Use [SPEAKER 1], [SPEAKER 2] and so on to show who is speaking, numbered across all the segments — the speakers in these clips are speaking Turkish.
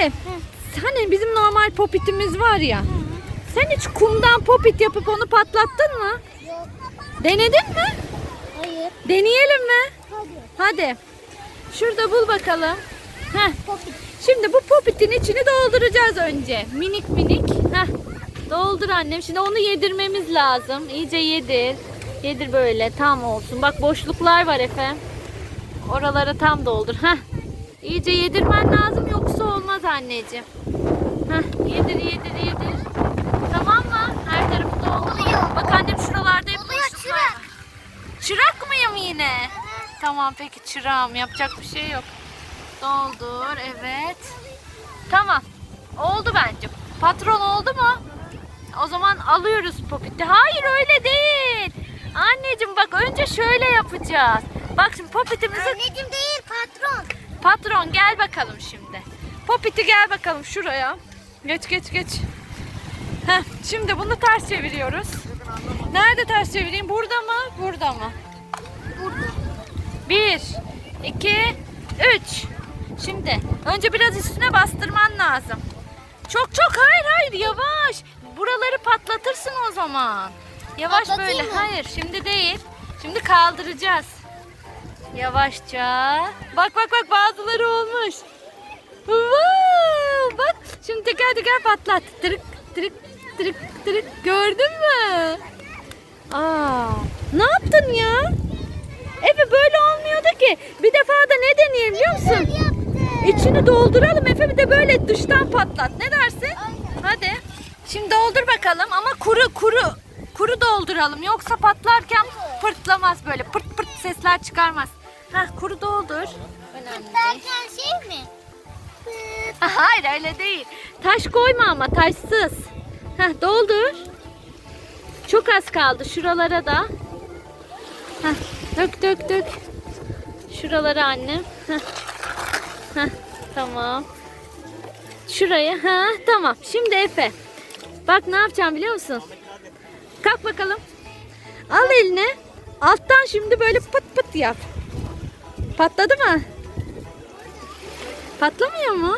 [SPEAKER 1] Elif. Hani bizim normal popitimiz var ya. Sen hiç kumdan popit yapıp onu patlattın mı?
[SPEAKER 2] Yok.
[SPEAKER 1] Denedin mi?
[SPEAKER 2] Hayır.
[SPEAKER 1] Deneyelim mi?
[SPEAKER 2] Hadi.
[SPEAKER 1] Hadi. Şurada bul bakalım. Heh.
[SPEAKER 2] Popit.
[SPEAKER 1] Şimdi bu popitin içini dolduracağız önce. Minik minik. Heh. Doldur annem. Şimdi onu yedirmemiz lazım. İyice yedir. Yedir böyle tam olsun. Bak boşluklar var Efe. Oralara tam doldur. Heh. İyice yedirmen lazım yoksa olmaz anneciğim. Heh. Yedir yedir yedir. Tamam mı? Her tarafı.
[SPEAKER 2] Oluyor.
[SPEAKER 1] Bak annem şuralarda hep
[SPEAKER 2] Oluyor,
[SPEAKER 1] var. Çırak mıyım yine? Tamam peki çırağım. Yapacak bir şey yok. Doldur. Evet. Tamam. Oldu bence. Patron oldu mu? O zaman alıyoruz popiti. Hayır öyle değil. Anneciğim bak önce şöyle yapacağız. Bak şimdi popitimizi...
[SPEAKER 2] Anneciğim değil patron.
[SPEAKER 1] Patron gel bakalım şimdi. Popiti gel bakalım şuraya. Geç geç geç. Heh, şimdi bunu ters çeviriyoruz. Nerede ters çevireyim? Burada mı? Burada mı?
[SPEAKER 2] Burada.
[SPEAKER 1] Bir, iki, üç. Şimdi önce biraz üstüne bastırman lazım. Çok çok hayır hayır yavaş. Buraları patlatırsın o zaman. Yavaş
[SPEAKER 2] Patlatayım
[SPEAKER 1] böyle.
[SPEAKER 2] mı?
[SPEAKER 1] Hayır şimdi değil. Şimdi kaldıracağız. Yavaşça. Bak bak bak bazıları olmuş. Wow, bak şimdi teker teker patlat. Tırık tırık tırık tırık. Gördün mü? Aa, ne yaptın ya? Efe böyle olmuyordu ki. Bir defa da ne deneyelim biliyor musun? İçini dolduralım Efe bir de böyle dıştan patlat. Ne dersin? Hadi. Şimdi doldur bakalım ama kuru kuru kuru dolduralım. Yoksa patlarken pırtlamaz böyle. Pırt pırt sesler çıkarmaz. Heh, kuru doldur.
[SPEAKER 2] Derken şey mi?
[SPEAKER 1] Hayır öyle değil. Taş koyma ama taşsız. Heh, doldur. Çok az kaldı şuralara da. Heh, dök dök dök. Şuralara annem. Heh. Heh, tamam. Şuraya. Ha, tamam. Şimdi Efe. Bak ne yapacağım biliyor musun? Kalk bakalım. Al eline. Alttan şimdi böyle pıt pıt yap. Patladı mı? Patlamıyor mu?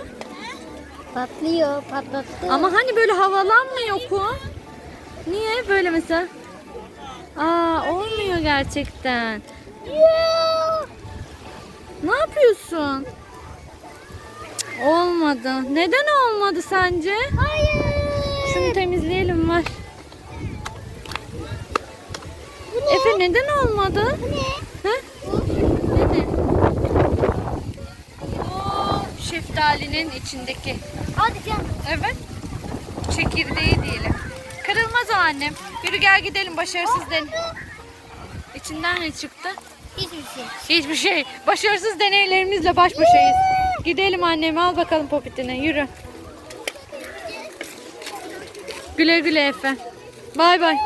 [SPEAKER 2] Patlıyor, patlattı.
[SPEAKER 1] Ama hani böyle havalanmıyor kum. Niye böyle mesela? Aa olmuyor gerçekten. Ne yapıyorsun? Olmadı. Neden olmadı sence?
[SPEAKER 2] Hayır.
[SPEAKER 1] Şunu temizleyelim var. Efe neden olmadı?
[SPEAKER 2] Bu ne?
[SPEAKER 1] He? Ne ne? Oo, şeftalinin içindeki.
[SPEAKER 2] Hadi canım.
[SPEAKER 1] Evet. Çekirdeği diyelim. Kırılmaz o annem. Yürü gel gidelim başarısız den. İçinden ne çıktı?
[SPEAKER 2] Hiçbir şey.
[SPEAKER 1] Hiçbir şey. Başarısız deneylerimizle baş başayız. Gidelim annem al bakalım popitini yürü. Güle güle Efe. Bay bay.